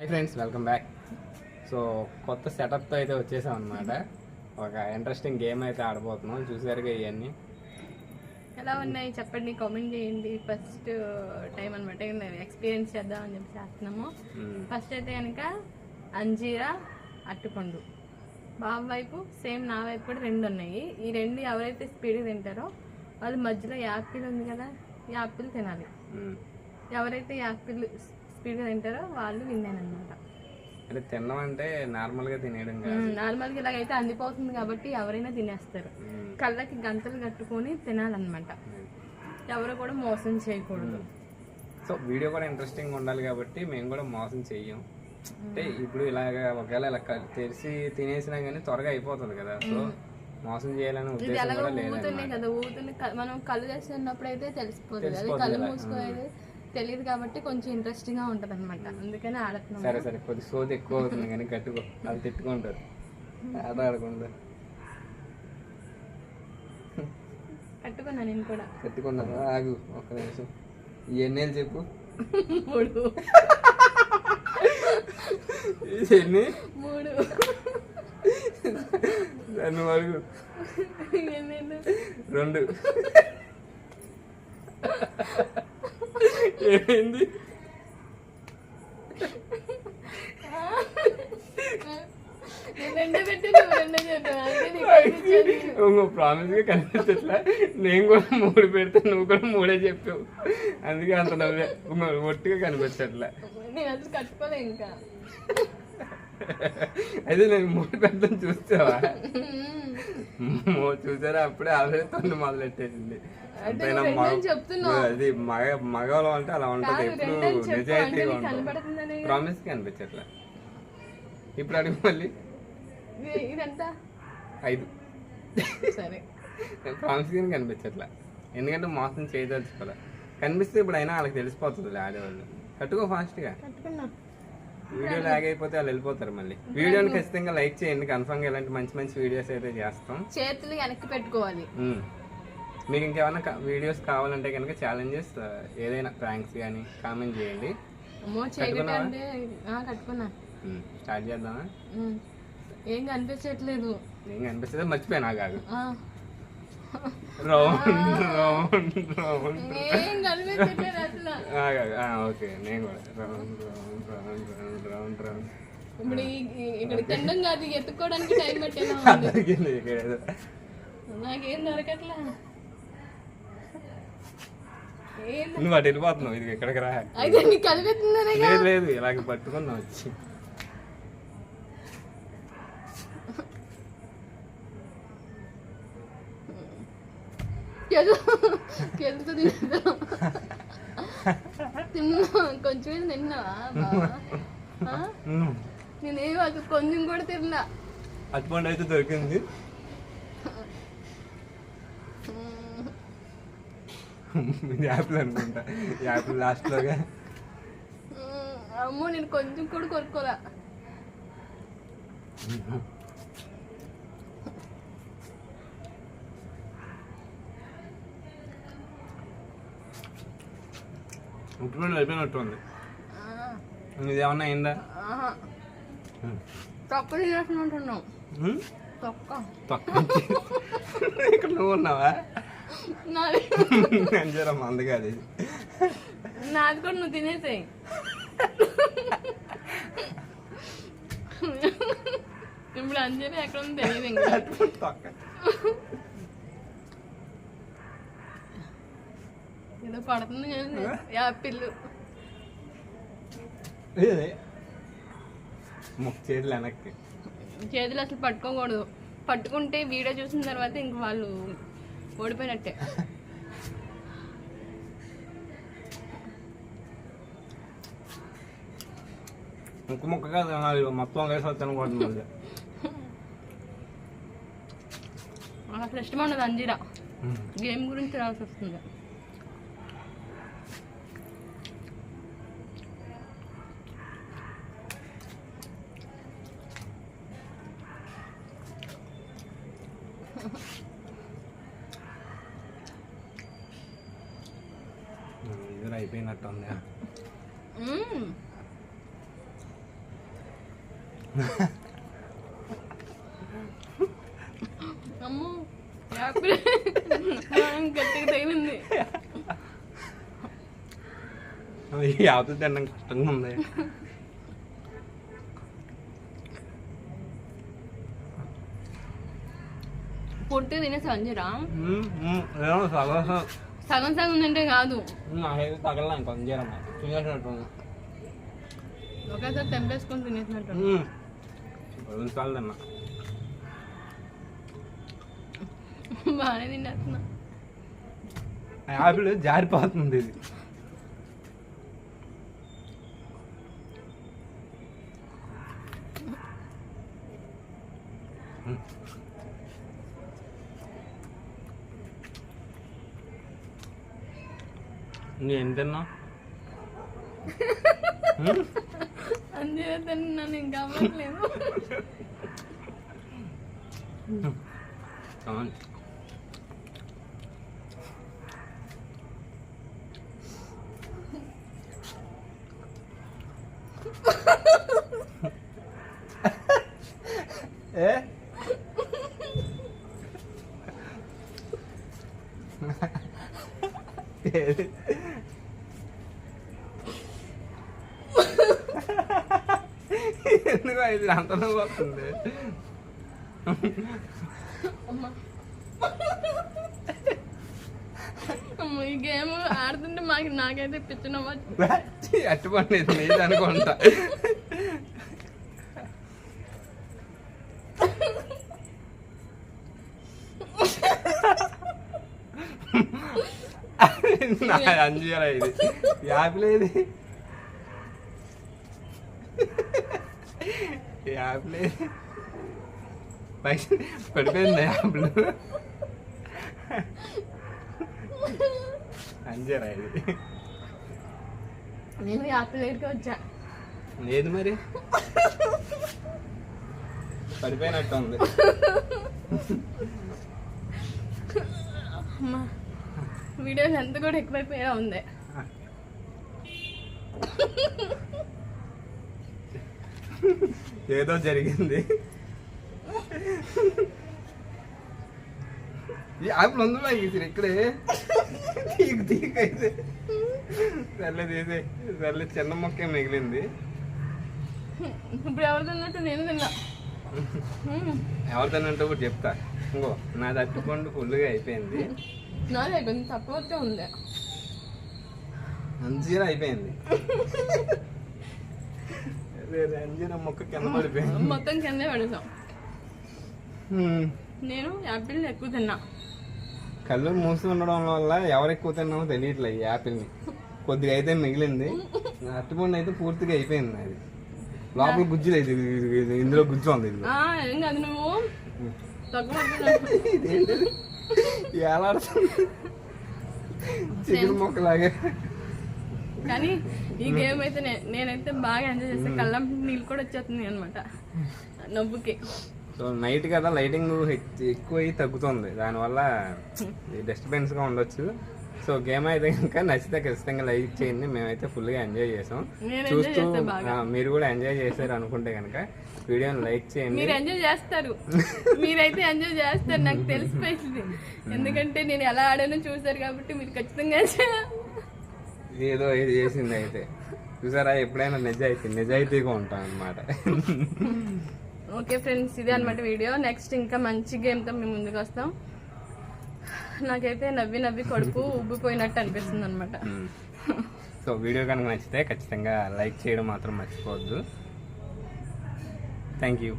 Hi friends welcome back so కొత్త సెటప్తో అయితే వచ్చేసాం అనమాట ఒక ఇంట్రెస్టింగ్ గేమ్ అయితే ఆడబోతున్నాం. చూసారుగా ఇవన్నీ ఎలా ఉన్నాయి? చెప్పండి కామెంట్ చేయండి. ఫస్ట్ టైం అనమాట ఎక్స్పీరియన్స్ చేద్దాం అని చెప్పి చేస్తున్నాము. ఫస్ట్ అయితే కనుక అంజీరా అట్టుపండు. బాబు వైపు సేమ్ నా వైపు కూడా రెండు ఉన్నాయి. ఈ రెండు ఎవరైతే స్పీడ్ తింటారో వాళ్ళు మధ్యలో యాపిల్ ఉంది కదా యాపిల్ తినాలి. మ్మ్. ఎవరైతే యాపిల్ స్పీడ్గా తింటారో వాళ్ళు విన్నానమాట అంటే తినడం అంటే నార్మల్గా తినేయడం నార్మల్గా ఇలాగైతే అందిపోతుంది కాబట్టి ఎవరైనా తినేస్తారు. కళ్ళకి గంటలు కట్టుకొని తినాలన్నమాట. ఎవరు కూడా మోసం చేయకూడదు. సో వీడియో కూడా ఇంట్రెస్టింగ్ ఉండాలి కాబట్టి మేము కూడా మోసం చెయ్యం. అంటే ఇప్పుడు ఇలాగ ఒకవేళ ఇలా తెరిచి తినేసినా కానీ త్వరగా అయిపోతుంది కదా. సో మోసం చేయాలనే ఉద్దేశం కూడా ఊగుతున్నాయి కదా ఊగుతుంది క- మనం కళ్ళు చేస్తున్నప్పుడు అయితే తెలిసిపోతుంది కళ్ళు. మూసుకోలేదు తెలియదు కాబట్టి కొంచెం ఇంట్రెస్టింగ్గా ఉంటది అనమాట అందుకని ఆడుతున్నాం సరే సరే కొద్ది సోది ఎక్కువ అవుతుంది కానీ కట్టుకో వాళ్ళు తిట్టుకుంటారు. ఆట ఆడకుండా కట్టుకున్నా నేను కూడా. కట్టుకున్నాను ఆగు ఒక్క నిమిషం. ఈ ఎన్నేళ్ళు చెప్పు. మూడు. ఎన్ని? మూడు. దాన్ని అడుగు? రెండు. ఏమైంది. ఇంకో ప్రామిస్గా కనిపించట్లే. నేను కూడా మూడు పెడితే నువ్వు కూడా మూడే చెప్పావు. అందుకే అంత నవ్వే. ఒట్టిగా కనిపించట్లే. అయితే నేను మూడు పెద్దలు చూస్తావా? చూసారా? అప్పుడే ఆల్రెడీ తొండి మొదలెట్టేసింది. అది మగ మగవాళ్ళం అంటే అలా ఉంటది. ఎప్పుడు నిజాయితీగా నీకు ఉంటాం కనపడుతుందనే కదా. ప్రామిస్ కనిపించట్లే. ఇప్పుడు అడుగు మళ్ళీ. ఐదు. సరే. ప్రామిస్ కానీ కనిపించట్లే. ఎందుకంటే మోసం చేయదలుచుకోలే. కనిపిస్తే ఇప్పుడు అయినా వాళ్ళకి తెలిసిపోతుంది ఆడేవాళ్ళు. కట్టుకో ఫాస్ట్గా వీడియో లాగ్ అయిపోతే వాళ్ళు వెళ్ళిపోతారు మళ్ళీ. వీడియోని ఖచ్చితంగా లైక్ చేయండి కన్ఫర్మ్గా ఇలాంటి మంచి మంచి వీడియోస్ అయితే చేస్తాం. చేతులు వెనక్కి పెట్టుకోవాలి. మీకు ఇంకేమైనా వీడియోస్ కావాలంటే కనుక ఛాలెంజెస్ ఏదైనా ప్రాంక్స్ కానీ కామెంట్ చేయండి. కట్టుకున్నా. స్టార్ట్ చేద్దామా. ఏం కనిపించట్లేదు. ఏం కనిపిస్తుంది మర్చిపోయినా కాదు. Round round round. ఓకే. నేను కూడా. Round round round round round round. ఇప్పుడు ఇక్కడ తినడం కాదు ఎత్తుకోవడానికి టైం పెట్టేలా. నాకేం దొరకట్లా. నువ్వు అటు వెళ్ళిపోతున్నావు. ఇది ఇక్కడికి రా. అయితే నీకు కనిపిస్తుందనే లేదు లేదు. ఇలాగ పట్టుకున్నావు. వచ్చి తిన్నా తిన్నా కొంచెం తిన్నావా బావా? ఆ? మ్మ్. నేనేం అసలు కొంచెం కూడా తిన్నా. అటువంటి అయితే దొరికింది. యాపిల్ అనుకుంటా. యాపిల్ లాస్ట్లోగా ఉమ్, అమ్మో నేను కొంచెం కూడా కొనుక్కోలే. ఉట్టుకొని అయిపోయినట్టు ఉంది ఇది ఏమన్నా అయిందా? ఆహా. తొక్క తినేస్తున్నట్టున్నావు మ్మ్? తొక్క. పక్కన ఇక్కడ నువ్వు ఉన్నావా? అంజరమ్మ అందుకే అది నాది కూడా నువ్వు తినేసాయి. ఇప్పుడు అంజలి ఎక్కడ ఉంది తెలియదు ఇంకా. ఏదో పడుతుంది కానీ యాపిల్ ముక్క చేతులు వెనక్కి. చేతులు అసలు పట్టుకోకూడదు. పట్టుకుంటే వీడియో చూసిన తర్వాత ఇంక వాళ్ళు ఓడిపోయినట్టే. ముక్క ముక్కగా తినాలి మొత్తం వేసి తినకూడదు అసలు ఇష్టం ఉండదు అంజీరా. గేమ్ గురించి రాసి వస్తుంది. ఇది అయిపోయినట్టు ఉంది మ్మ్. అమ్మో యాపిల్. గట్టిగా తగిలింది. తినడం కష్టంగా ఉంది. పొట్టి మ్మ్, ఏమో సగం. సగం. సగం సగం తింటే కాదు నాకైతే తగలనా కొంచెం జీరమ్మ తినేసినట్టు ఒకేసారి తెంపేసుకొని తినేసినట్టు రెండు సార్లు తిన్నా బాగానే తినేస్తున్నా ఆపిల్ జారిపోతుంది ఇది ఏం తిన్నా అంజరా తిన్నాను ఇంకా అవ్వట్లేదు ఏ ఏది? ఎందుకు ఇది అంతలో వస్తుంది ఈ గేమ్ ఆడుతుంటే మాకు నాకైతే పిచ్చి నవ్వచ్చు అట్టుపండి ఇది నీది అనుకుంటా నా అంజీరా ఇది. యాపిల్ ఏది? యాపిల్ ఏది? పడిపోయింది యాపిల్. అంజీరా ఇది. నేను యాపిల్ దగ్గరికి వచ్చా. లేదు మరి? పడిపోయినట్టు ఉంది. అమ్మ. వీడియోస్ ఎంత కూడా ఎక్కువైపోయా ఉంది ఏదో జరిగింది. ఈ యాప్లు ఉందో ఇది ఇక్కడే. తీకు తీకు అయితే సర్లే తీసే. సర్లే చిన్న మొక్కే మిగిలింది. ఇప్పుడు ఎవరు తిన్నట్టు నేను తిన్నా. మ్మ్. ఎవరితోనంటే కూడా చెప్తా. ఇంకో నా తట్టుకుంటూ ఫుల్గా అయిపోయింది. నాదే కొంచెం తక్కువ ఉంది అంజీరా అయిపోయింది. అంజీరా మొక్క కింద పడిపోయింది. మొత్తం కిందే పడేసాం. నేను యాపిల్ ఎక్కువ తిన్నా. కళ్ళు మూసి ఉండడం వల్ల ఎవరు ఎక్కువ తిన్నామో తెలియట్లేదు ఈ యాపిల్ని. కొద్దిగా అయితే మిగిలింది. అరటిపండు అయితే పూర్తిగా అయిపోయింది అది. లోపల గుజ్జు లేదు ఇది- ఇది- ఇది- ఇందులో గుజ్జు ఉంది ఇది ఏలాడుతుంది చికెన్ మొక్కలాగే. కానీ ఈ గేమ్ అయితే నేనైతే బాగా ఎంజాయ్ చేస్తే కళ్ళం నీళ్ళు కూడా వచ్చేస్తుంది అనమాట నవ్వుకి సో నైట్ కదా లైటింగ్ ఎక్కువ తగ్గుతుంది. దానివల్ల డిస్టర్బెన్స్గా ఉండొచ్చు. సో గేమ్ అయితే ఇంకా నచ్చితే ఖచ్చితంగా లైక్ చేయండి. మేమైతే ఫుల్గా ఎంజాయ్ చేసాం. చూస్తూ మీరు కూడా ఎంజాయ్ చేశారు అనుకుంటే కనుక వీడియోని లైక్ చేయండి. మీరు ఎంజాయ్ చేస్తారు. మీరైతే ఎంజాయ్ చేస్తారు. నాకు తెలిసిపోయింది. ఎందుకంటే నేను ఎలా ఆడానో చూసారు కాబట్టి మీరు ఖచ్చితంగా. ఏదో ఇది చేసింది అయితే. చూసారా? ఎప్పుడైనా నిజాయితీ నిజాయితీగా ఉంటాం అన్నమాట. ఓకే ఫ్రెండ్స్ ఇదే అనమాట వీడియో. నెక్స్ట్ ఇంకా మంచి గేమ్తో మేము ముందుకు వస్తాం. నాకైతే నవ్వి నవ్వి కడుపు ఉబ్బిపోయినట్టు అనిపిస్తుంది అనమాట సో వీడియో కనుక నచ్చితే ఖచ్చితంగా లైక్ చేయడం మాత్రం మర్చిపోవద్దు. Thank you